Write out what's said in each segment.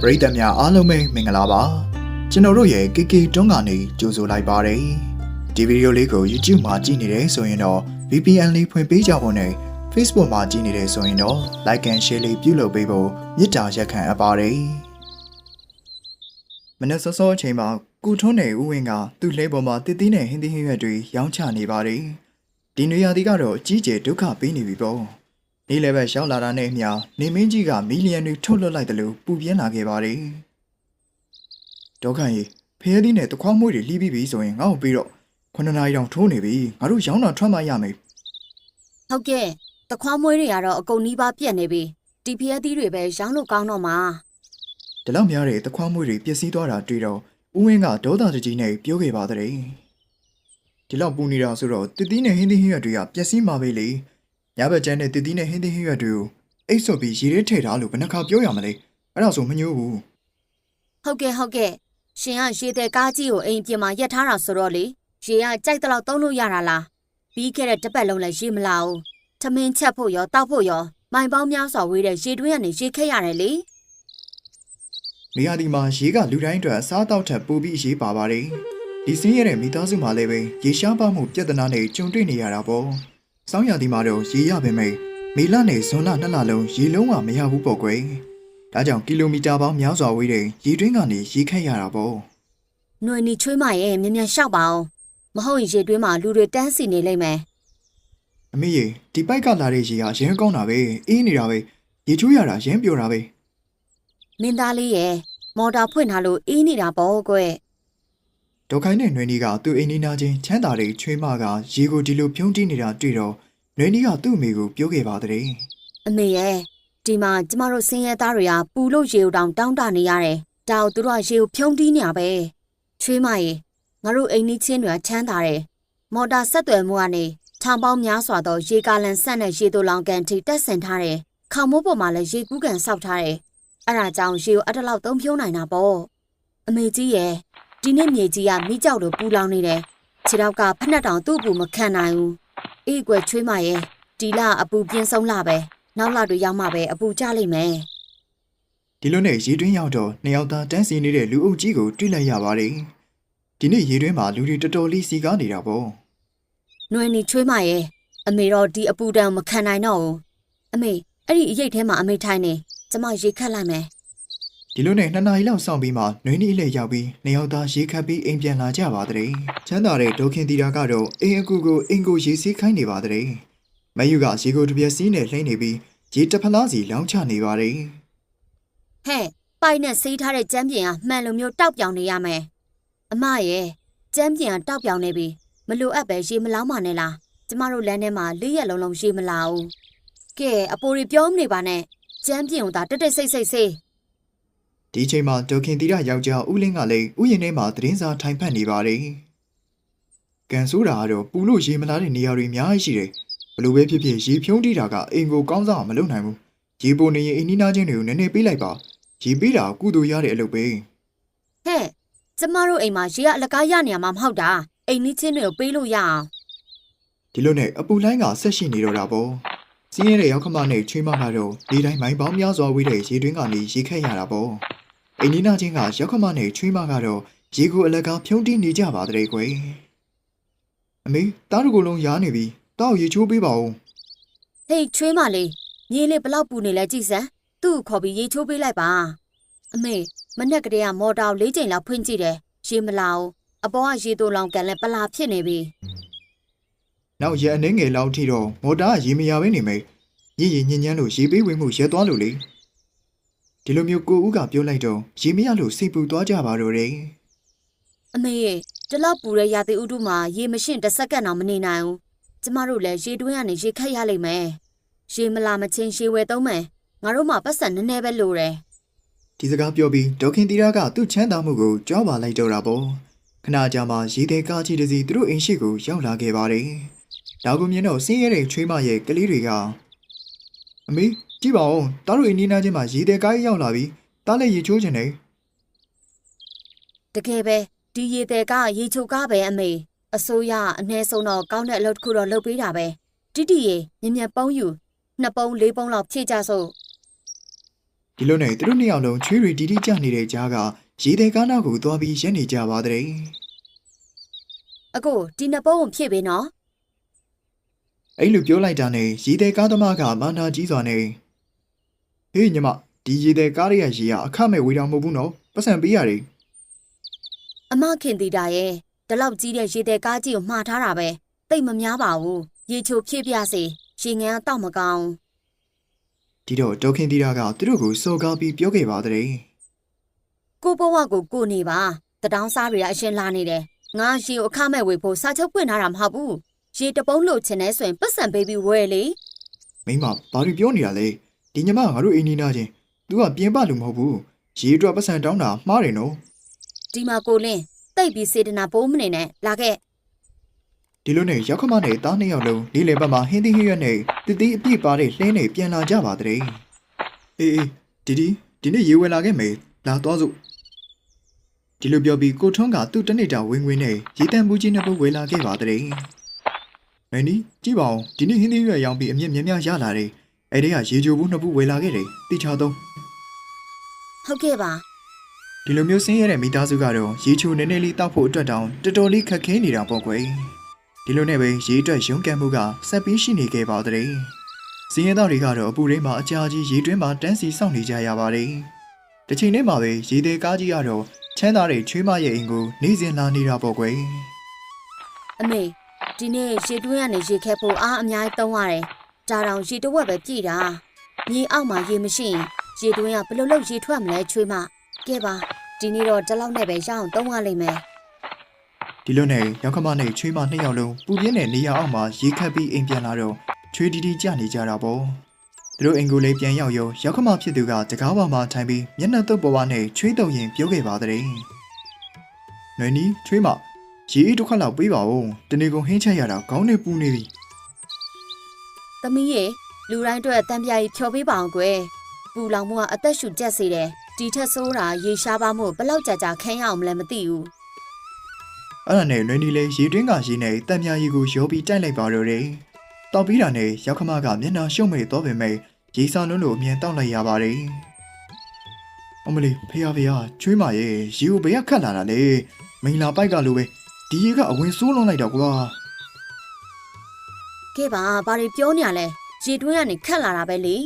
ပရိသတ်များအားလုံးပဲမင်္ဂလာပါကျွန်တော်တို့ရဲ့ KK တွန်းကနေကြိုဆိုလိုက်ပါတယ်ဒီဗီဒီယိုလေးကို YouTube မှာကြည့်နေတယ်ဆိုရင်တော့ VPN လေးဖွင့်ပေးကြဖို့နဲ့ Facebook မှာကြည့်နေတယ်ဆိုရင်တော့ Like and Share လေးပြုလုပ်ပေးဖို့မေတ္တာရက်ခံအပ်ပါတယ်မနက်စောစောအချိန်မှာကုထွန်းနယ်ဦးဝင်းကသူ့လဲပေါ်မှာတည်တည်နဲ့ဟင်းသီးဟင်းရွက်တွေရောင်းချနေပါတယ်ဒီနေရာဒီကတော့အကြီးကျယ်ဒုက္ခပေးနေပြီပေါ့ နေ့လည်းပဲရောက်လာတာနဲ့အမျှနေမင်းကြီးကမီလီယံတွေထုတ်လွှတ်လိုက်တယ်လို့ပူပြင်းလာခဲ့ပါတယ်။ဒေါကန်ကြီးဖဲသီးနဲ့တခွားမွေးတွေလှီးပြီးပြီဆိုရင်ငါ့ကိုပြီးတော့ခုနှစ်နာရီတောင်ထိုးနေပြီငါတို့ရောင်းတာထွက်မှရမယ်ဟုတ်ကဲ့တခွားမွေးတွေကတော့အကုန်နီးပါးပြက်နေပြီတီဖီယက်သီးတွေပဲရောင်းလို့ကောင်းတော့မှာ။ဒီလောက်များတဲ့တခွားမွေးတွေပျက်စီးသွားတာတွေ့တော့ဦးဝင်းကဒေါသတကြီးနဲ့ပြောခဲ့ပါတဲ့။ဒီလောက်ပူနေတာဆိုတော့တတိနဲ့ဟင်းသီးဟင်းရွက်တွေကပျက်စီးမှာပဲလေ။ ညဘက်ကျန်းတဲ့တတိနဲ့ဟင်းသီးဟင်းရွက်တွေကိုအိတ်ဆော့ပြီးရေထဲထည့်ထားလို့ဘယ်နှခါပြောရမလဲ။အဲ့ဒါဆိုမညို့ဘူး။ဟုတ်ကဲ့ဟုတ်ကဲ့ရှင်ကရေတဲ့ကားကြီးကိုအိမ်ပြင်မှာရက်ထားတာဆိုတော့လေရေကကြိုက်တဲ့လောက်သုံးလို့ရတာလားပြီးခဲ့တဲ့တစ်ပတ်လုံးလည်းရေမလာဘူးထမင်းချက်ဖို့ရောတောက်ဖို့ရောမိုင်ပေါင်းများစွာဝေးတဲ့ရေတွင်းကနေရေခက်ရတယ်လေနေရာဒီမှာရေကလူတိုင်းအတွက်အစားအသောက်ထက်ပိုပြီးရေးပါပါတယ်။ဒီစင်းရတဲ့မိသားစုမှာလည်းပဲရေရှားပါမှုပြဿနာနဲ့ကြုံတွေ့နေရတာပေါ့။ ။စောင်းရာသီမှာတော့ရေရပေမဲ့မေလနဲ့ဇွန်လနှစ်လလုံးရေလုံးဝမရဘူးပေါ့ကွယ်။ဒါကြောင့်ကီလိုမီတာပေါင်းများစွာဝေးတဲ့ရေတွင်းကနေရေခတ်ရတာပေါ့။ຫນွေနီချွေးမရဲ့မြန်မြန်ရှောက်ပါအောင်။မဟုတ်ရင်ရေတွင်းမှာလူတွေတန်းစီနေလိမ့်မယ်။အမေရေဒီပိုက်ကလာတဲ့ရေဟာရင်းကောင်းတာပဲ။အေးနေတာပဲ။ရေချိုးရတာရင်းပျော်တာပဲ။မင်းသားလေးရဲ့မော်တာဖွင့်ထားလို့အေးနေတာပေါ့ကွယ်။ ဒေါက်ခိုင်းနဲ့နွေနီကသူ့အိမ်နီးနားချင်းချမ်းသာတဲ့ချွေးမကရေကိုဒီလိုဖြုံးတီးနေတာတွေ့တော့နွေနီကသူ့အမေကိုပြောခဲ့ပါတဲ့အမေရဲ့ဒီမှာကျမတို့ဆင်းရဲသားတွေကပူလို့ရေကိုတောင်တောင်းတနေရတယ်။ဒါကိုသူတို့ကရေကိုဖြုံးတီးနေရပဲ။ချွေးမရေငါတို့အိမ်နီးချင်းတွေကချမ်းသာတယ်။မော်တာဆက်သွယ်မှုကနေထောင်ပေါင်းများစွာသောရေကာလန်ဆက်နဲ့ရေတိုလောင်ကန်ထိတက်ဆင်ထားတယ်။ခေါင်မိုးပေါ်မှာလည်းရေကူးကန်ဆောက်ထားတယ်။အဲ့ဒါကြောင့်ရေကိုအတလောက်သုံးဖြုံးနိုင်တာပေါ့။အမေကြီးရဲ့ ဒီနေ့မြေကြီးကမိကြောက်လိုပူလောင်နေတယ်။ခြေထောက်ကဖက်နှက်တောင်သူ့အပူမခံနိုင်ဘူး။အေးကွယ်ချွေးမရဲ့ဒီလအပူပြင်းဆုံးလာပဲ။နောက်လာတွေရောက်မှပဲအပူကျလိမ့်မယ်ဒီလိုနဲ့ရေတွင်းရောက်တော့နှစ်ယောက်သားတန်းစီနေတဲ့လူအုပ်ကြီးကိုတွေ့လိုက်ရပါတယ်။ဒီနေ့ရေတွင်းမှာလူတွေတော်တော်လေးစီကားနေတာပေါ့။နှွေနေချွေးမရဲ့အမေတော့ဒီအပူတံမခံနိုင်တော့ဘူး။အမေအဲ့ဒီအရိတ်ထဲမှာအမေထိုင်နေကျမရေခတ်လိုက်မယ်။ ဒီလိုနဲ့နှစ်နာရီလောက်စောင့်ပြီးမှနှွေးနီးအလဲရောက်ပြီးနှစ်ယောက်သားရေခတ်ပြီးအိမ်ပြန်လာကြပါတဲ့။ချမ်းသာတဲ့ဒေါခင်တီတာကတော့အိမ်အကူကိုအိမ်ကိုရေစီးခိုင်းနေပါတဲ့။မယူကရေကိုတစ်ပြက်စီးနဲ့လှိမ့်နေပြီးရေတစ်ဖလားစီလောင်းချနေပါတယ်။ဟဲ့ပိုက်နဲ့ဆေးထားတဲ့ကြမ်းပြင်ကမှန်လိုမျိုးတောက်ပြောင်နေရမယ်။အမရဲ့ကြမ်းပြင်ကတောက်ပြောင်နေပြီမလိုအပ်ပဲရေမလောင်းပါနဲ့လား။ကျမတို့လမ်းထဲမှာလေးရက်လုံးလုံးရေမလာဘူး။ကဲအပိုတွေပြောမနေပါနဲ့ကြမ်းပြင်ကိုသာတက်တက်ဆိတ်ဆိတ်ဆေး။ ဒီချိန်မှာဒေါခင်တီတာယောက်ျားဦးလင်းကလည်းဥယျာဉ်ထဲမှာသတင်းစာထိုင်ဖတ်နေပါတယ်။ကန်ဆိုးတာကတော့ပူလို့ရေမလာတဲ့နေရာတွေအများကြီးရှိတယ်။ဘလို့ပဲဖြစ်ဖြစ်ရေဖြုံးတီးတာကအိမ်ကိုကောင်းစားအောင်မလုပ်နိုင်ဘူး။ရေပိုနေရင်အိမ်နီးနားချင်းတွေကိုနည်းနည်းပေးလိုက်ပါ။ရေပေးတာကုသိုလ်ရတဲ့အလုပ်ပဲဟဲ့ကျမတို့အိမ်မှာရေကအလကားရနေရမှာမဟုတ်တာအိမ်နီးချင်းတွေကိုပေးလို့ရအောင်။ဒီလိုနဲ့အပူလိုင်းကဆက်ရှိနေတော့တာပေါ့။စင်းရဲတဲ့ရောက်ခမနဲ့ချွေးမကတော့ဒီတိုင်းမိုင်းပေါင်းများစွာဝေးတဲ့ရေတွင်းကနေရေခက်ရတာပေါ့။ အိမ်နီးနားချင်းကရောက်ခမနဲ့ချွေးမကတော့ရေကိုအလကားဖြုံးတီးနေကြပါတဲ့ကွယ်။အမေတားတကူလုံးရားနေပြီ။တောက်ရေချိုးပေးပါဦးဟေးချွေးမလေးမြေလေးဘလောက်ပူနေလဲကြည့်စမ်းသူ့ကိုခေါ်ပြီးရေချိုးပေးလိုက်ပါအမေမနဲ့ကလေးကမော်တာကိုလေးချိန်လောက်ဖွင့်ကြည့်တယ်ရေမလာဘူးအပေါ်ကရေတိုလောင်ကန်လဲပလာဖြစ်နေပြီ။နောက်ရေအနေငယ်လောက်ထိတော့မော်တာကရေမရဘဲနေမယ်။ညစ်ရညဉ့်ညမ်းလို့ရေပေးဝင်မှုရဲသွားလို့လေ။ ဒီလိုမျိုးကိုဦးကပြောလိုက်တော့ရေမရလို့စိတ်ပူသွားကြပါတော့တယ်။အမေရေဒီလောက်ပူတဲ့ရာသီဥတုမှာရေမရှင့်တစ်စက္ကန့်တော့မနေနိုင်ဘူးကျမတို့လည်းရေတွင်းကနေရေခတ်ရလိမ့်မယ်ရေမလာမချင်းရေဝယ်သုံးမယ်ငါတို့မှပတ်စံနည်းနည်းပဲလိုတယ်ဒီစကားပြောပြီးဒေါခင်တီရာကသူ့ချမ်းသာမှုကိုကြောပါလိုက်တော့တာပေါ့ခဏကြာမှရေသေးကားကြီးတစ်စီးသူတို့အိမ်ရှိကိုရောက်လာခဲ့ပါတယ်ဒါကိုမြင်တော့ဆင်းရဲတဲ့ချွေးမရဲ့ကလေးတွေကအမေ ကြည့်ပါဦးတားတို့အိမ်နီးနားချင်းမှာရေသေးကားကြီးရောက်လာပြီတားလည်းရေချိုးချင်တယ်တကယ်ပဲဒီရေတဲ့ကရေချိုကားပဲအမေအစိုးရအနှဲဆုံးတော့ကောင်းတဲ့အလုပ်တစ်ခုတော့လုပ်ပေးတာပဲတိတိရေမြင်မြန်ပုံးယူနှစ်ပုံးလေးပုံးလောက်ဖြည့်ကြစို့ဒီလိုနဲ့သူတို့နှစ်ယောက်လုံးချွေးရီတီတီကျနေတဲ့ကြားကရေတဲ့ကားနောက်ကိုသွားပြီးရက်နေကြပါတဲ့အကိုဒီနှစ်ပုံးကိုဖြည့်ပေးနော်အဲ့လိုပြောလိုက်တာနဲ့ရေတဲ့ကားသမားကမန္တာကြီးစွာနဲ့ ဟေးညီမဒီရေတဲ့ကားရဲ့ရေကအခမဲ့ဝေတောင်မဟုတ်ဘူးနော်ပတ်စံပေးရတယ်အမခင်တီတာရဲ့ဒီလောက်ကြီးတဲ့ရေတဲ့ကားကြီးကိုမှားထားတာပဲတိတ်မများပါဘူးရေချိုဖြည့်ပြစေရေငန်းကတော့မကောင်းဒီတော့ဒေါခင်တီတာကသူတို့ကိုစော်ကားပြီးပြောခဲ့ပါတဲ့ကိုဘဝကိုကိုနေပါတတောင်းစားတွေကအရှင်လာနေတယ်ငါရေကိုအခမဲ့ဝေဖို့စာချုပ်ပွင့်ထားတာမဟုတ်ဘူးရေတပုံးလို့ချင်နေဆိုရင်ပတ်စံပေးပြီးဝယ်လေမိမဘာလို့ပြောနေတာလဲ ဒီညီမငါတို့အိမ်နီးနားချင်း तू ကပြင်ပလူမဟုတ်ဘူးရေအတွက်ပတ်စံတောင်းတာမှားတယ်နော်ဒီမှာကိုလင်းတိတ်ပြီးစေတနာပိုးမနေနဲ့လာခဲ့ဒီလိုနဲ့ရောက်ခမနဲ့တားနှစ်ယောက်လုံးလေးလေဘက်မှာဟင်းသီးဟင်းရွက်နဲ့တတိအပြည့်ပါတဲ့လှင်းနဲ့ပြန်လာကြပါတဲ့အေးအေးဒီဒီဒီနေ့ရေဝယ်လာခဲ့မယ်လာသွားစို့ဒီလိုပြောပြီးကိုထွန်းကသူ့တနေ့တာဝင်ဝင်နဲ့ရေတံပူးကြီးနှစ်ပုတ်ဝယ်လာခဲ့ပါတဲ့မင်းနီကြည့်ပါဦးဒီနေ့ဟင်းသီးရွက်ရောင်းပြီးအမြင့်များများရလာတယ် အဲ့ဒီကရေချိုဘူးနှစ်ပုတ်ဝယ်လာခဲ့တယ်တိချသုံးဟုတ်ကဲ့ပါဒီလိုမျိုးဆင်းရဲတဲ့မိသားစုကတော့ရေချိုနည်းနည်းလေးတောက်ဖို့အတွက်တောင်တော်တော်လေးခက်ခဲနေတာပေါ့ကွယ်ဒီလိုနဲ့ပဲရေအတွက်ရုန်းကန်မှုကဆက်ပြီးရှိနေခဲ့ပါတဲ့စင်းရဲသားတွေကတော့အပူရင်းမှာအကြာကြီးရေတွင်းမှာတန်းစီစောင့်နေကြရပါတယ်တစ်ချိန်တည်းမှာပဲရေသေးကားကြီးကတော့ချမ်းသာတဲ့ချွေးမရဲ့အိမ်ကိုနေစဉ်လာနေတာပေါ့ကွယ်အမေဒီနေ့ရေတွင်းကနေရေခဲဖို့အားအများကြီးသုံးရတယ် ဒါတောင်ရေတဝက်ပဲပြည့်တာမြေအောက်မှာရေမရှိရင်ရေတွင်းကဘယ်လိုလုပ်ရေထွက်မလဲချွေးမကဲပါဒီနေ့တော့ဒီလောက်နဲ့ပဲရအောင်သုံးရလိမ့်မယ်ဒီလိုနဲ့ရောက်ခမနဲ့ချွေးမနှစ်ယောက်လုံးပူပြင်းတဲ့နေရာအောက်မှာရေခတ်ပြီးအိမ်ပြန်လာတော့ချွေးတီတီကြနေကြတာပေါ့သူတို့အိမ်ကိုလေးပြန်ရောက်ရောရောက်ခမဖြစ်သူကတကားပေါ်မှာထိုင်ပြီးမျက်နှာတုပ်ပေါ်ဝါနဲ့ချွေးတုံရင်ပြောခဲ့ပါတဲ့။နွေနီချွေးမရေအေးတစ်ခါလောက်ပေးပါဦး။တနေကုန်ဟင်းချက်ရတာခေါင်းနဲ့ပူနေပြီ သမီးရေလူတိုင်းအတွက်တံပြားကြီးဖြော်ပေးပါအောင်ကွယ်ပူလောင်မှုကအသက်ရှူကျက်စေတယ်ဒီထက်ဆိုးတာရေရှားပါမှုဘယ်လောက်ကြာကြာခန်းရအောင်မလဲမသိဘူး။အဲ့ဒါနဲ့နွေနီလေးရေတွင်းကရေနဲ့တံမြာရီကိုရောပြီးတိုက်လိုက်ပါတော့တယ်။တောက်ပြီးတာနဲ့ရောက်ခမကမျက်နှာရှုံ့မိတော့ပင်မဲ့ရေစာလုံးလိုအမြင်တောက်လိုက်ရပါတယ်။အမလီဖေရဖေရချွေးမရဲ့ရေကိုဘယ်ကခတ်လာတာလဲ။မိန်လာပိုက်ကလိုပဲဒီရေကအဝင်ဆိုးလွန်လိုက်တော့ကွာ။ ကဲပါဘာတွေပြောနေရလဲရေတွင်းကနေခတ်လာတာပဲလေ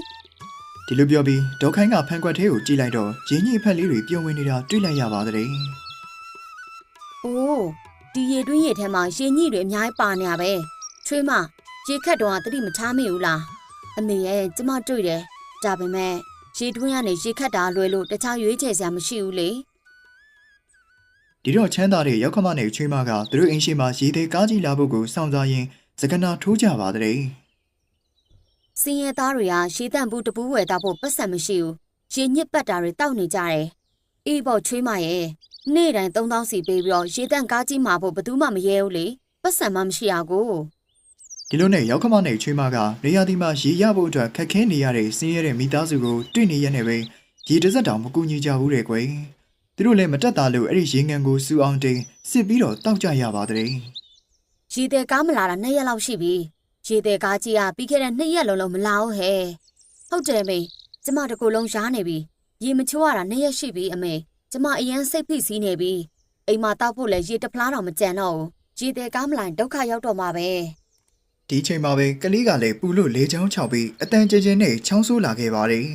ဒီလိုပြောပြီးဒေါခိုင်းကဖန်ခွက်သေးကိုကြည့်လိုက်တော့ရင်းကြီးဖက်လေးတွေပြုံးဝင်နေတာတွေ့လိုက်ရပါတဲ့။အိုးဒီရေတွင်းရေထဲမှာရေညှိတွေအများကြီးပါနေရပဲ။ချွေးမရေခတ်တော့တတိမထားမိဘူးလား။အမေရဲ့ကျမတွေ့တယ်။ဒါပေမဲ့ရေတွင်းကနေရေခတ်တာလွယ်လို့တခြားရွေးချယ်စရာမရှိဘူးလေဒီတော့ချမ်းသာတဲ့ရောက်ခမနဲ့ချွေးမကသူတို့အိမ်ရှိမှာရေသေးကားကြီးလာဖို့ကိုစောင့်စားရင်း စကနာထိုးကြပါတဲ့။စင်ရဲသားတွေကရေတန့်ဘူးတပူးဝယ်တော့ဖို့ပတ်စံမရှိဘူး။ရေညစ်ပတ်တာတွေတောက်နေကြတယ်။အေးပေါ့ချွေးမရဲ့နေ့တိုင်း3000စီပေးပြီးတော့ရေတန့်ကားကြီးမှာဖို့ဘယ်သူမှမရဲဘူးလေ။ပတ်စံမှမရှိရကိုဒီလိုနဲ့ရောက်ခမနဲ့ချွေးမကနေရာဒီမှာရေရဖို့အတွက်ခက်ခဲနေရတဲ့ဆင်းရဲတဲ့မိသားစုကိုတွေ့နေရတဲ့ပဲရေတစ်စက်တောင်မကူညီကြဘူးတဲ့ကွယ်သူတို့လည်းမတက်တာလို့အဲ့ဒီရေငန်ကိုစူအောင်တင်စစ်ပြီးတော့တောက်ကြရပါတဲ့။ ရေတဲ့ကားမလာတာ2ရက်လောက်ရှိပြီ။ရေတဲ့ကားကြီးကပြီးခဲ့တဲ့2ရက်လုံးလုံးမလာဘူးဟဲ့။ဟုတ်တယ်မေ။ကျမတကူလုံးရားနေပြီ။ရေမချိုးရတာ2ရက်ရှိပြီအမေ။ကျမအရင်စိတ်ဖိစီးနေပြီ။အိမ်မှာတောက်ဖို့လည်းရေတစ်ဖလားတော့မကြံတော့ဘူး။ရေတဲ့ကားမလာရင်ဒုက္ခရောက်တော့မှာပဲဒီချိန်မှာပဲကလေးကလည်းပူလို့လေချောင်းချောက်ပြီးအတန်ကျကျနဲ့ချောင်းဆိုးလာခဲ့ပါတယ်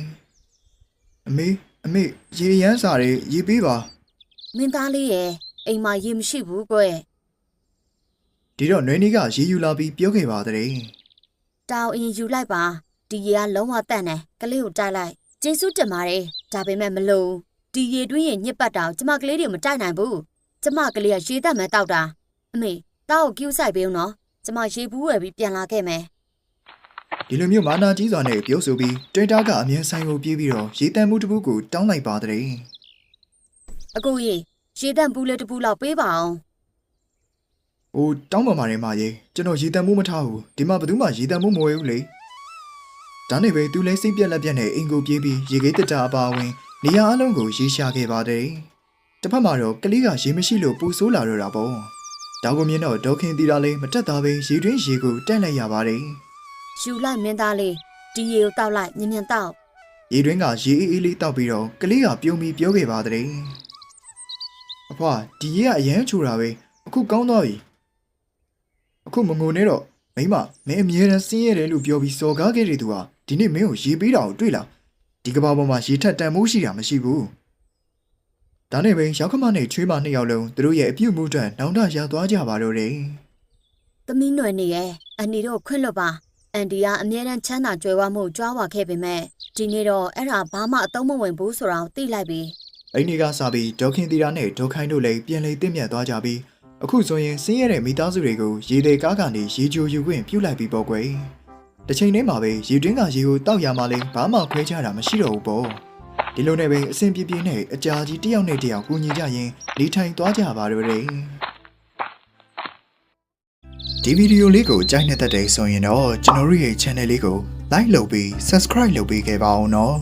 အမေအမေရေရမ်းစာတွေရေပေးပါ။မင်းသားလေးရဲ့အိမ်မှာရေမရှိဘူးကွယ် ဒီတော့နွေနီကရေယူလာပြီးပြောခဲ့ပါတဲ့။တောင်အရင်ယူလိုက်ပါ။ဒီရေကလုံးဝတန့်တယ်။ကလေးကိုတိုက်လိုက်။ကျေးဇူးတင်ပါတယ်။ဒါပေမဲ့မလို့ဒီရေတွင်းရင်ညစ်ပတ်တာကိုကျမကလေးတွေမတိုက်နိုင်ဘူး။ကျမကလေးကရေတက်မဲ့တောက်တာ။အမေတောက်ကိုကျူးဆိုင်ပေးဦးနော်။ကျမရေဘူးဝယ်ပြီးပြန်လာခဲ့မယ်ဒီလိုမျိုးမာနာကြီးစွာနဲ့ပြောဆိုပြီးတွင်တာကအမြဲဆိုင်ကိုပြေးပြီးတော့ရေတံမှုတစ်ခုကိုတောင်းလိုက်ပါတဲ့။အကိုကြီးရေတန့်ဘူးလေးတစ်ပူလောက်ပေးပါအောင်။ အိုးတောင်းပါပါနဲ့မရေကျွန်တော်ရေတံမှုမထားဘူးဒီမှာဘယ်သူမှရေတံမှုမဝယ်ဘူးလေ။ဒါနဲ့ပဲသူလည်းစိတ်ပြက်လက်ပြက်နဲ့အိမ်ကိုပြေးပြီးရေခဲတက်တာအပါအဝင်နေရာအလုံးကိုရေရှာခဲ့ပါတဲ့။တစ်ဖက်မှာတော့ကလေးကရေမရှိလို့ပူဆိုးလာတော့တာပေါ့။တောက်ကိုမြင်တော့ဒေါခင်တီတာလေးမတက်တာပဲရေတွင်းရေကိုတက်လိုက်ရပါတယ်။။ယူလိုက်မင်းသားလေးဒီရေကိုတောက်လိုက်မြင်မြင်တောက်ရေတွင်းကရေအေးအေးလေးတောက်ပြီးတော့ကလေးကပြုံးပြီးပြောခဲ့ပါတဲ့။အဖွာဒီရေကအရန်ချူတာပဲအခုကောင်းသွားပြီ။ အခုမငုံနဲ့တော့မိမမင်းအမြဲတမ်းစင်းရတယ်လို့ပြောပြီးစော်ကားခဲ့တဲ့သူဟာဒီနေ့မင်းကိုရေပေးတာကိုတွေ့လားဒီကဘာပေါ်မှာရေထက်တန်မိုးရှိတာမရှိဘူး။ဒါနဲ့ပဲရောက်ခမနဲ့ချွေးမနှစ်ယောက်လုံးသူတို့ရဲ့အပြုတ်မှုအတွက်နောင်တရသွားကြပါတော့တယ်။သမီးຫນွယ်နေရဲ့အန်ဒီတို့ခွင့်လွတ်ပါအန်ဒီကအမြဲတမ်းချမ်းသာကြွယ်ဝမှုကြွားဝါခဲ့ပေမဲ့ဒီနေ့တော့အဲ့ဒါဘာမှအသုံးမဝင်ဘူးဆိုတာကိုသိလိုက်ပြီအဲ့ဒီကစပြီးဒေါခင်တီရာနဲ့ဒေါခိုင်းတို့လည်းပြန်လည်တင့်မြတ်သွားကြပြီး အခုဆိုရင်ဆင်းရဲတဲ့မိသားစုတွေကိုရေသေးကားကနေရေချိုယူခွင့်ပြုလိုက်ပြီးပေါ့ကွယ်တစ်ချိန်တည်းမှာပဲရေတွင်းကရေကိုတောက်ရမှလည်းဘာမှခွဲခြားတာမရှိတော့ဘူးပေါ့ဒီလိုနဲ့ပဲအဆင်ပြေပြေနဲ့အကြာကြီးတစ်ယောက်နဲ့တစ်ယောက်ကူညီကြရင်နေထိုင်သွားကြပါတော့တယ်ဒီဗီဒီယိုလေးကိုကြိုက်နေတဲ့တဲ့ဆိုရင်တော့ကျွန်တော်တို့ရဲ့ channel လေးကို like လုပ်ပြီး subscribe လုပ်ပေးခဲ့ပါအောင်နော်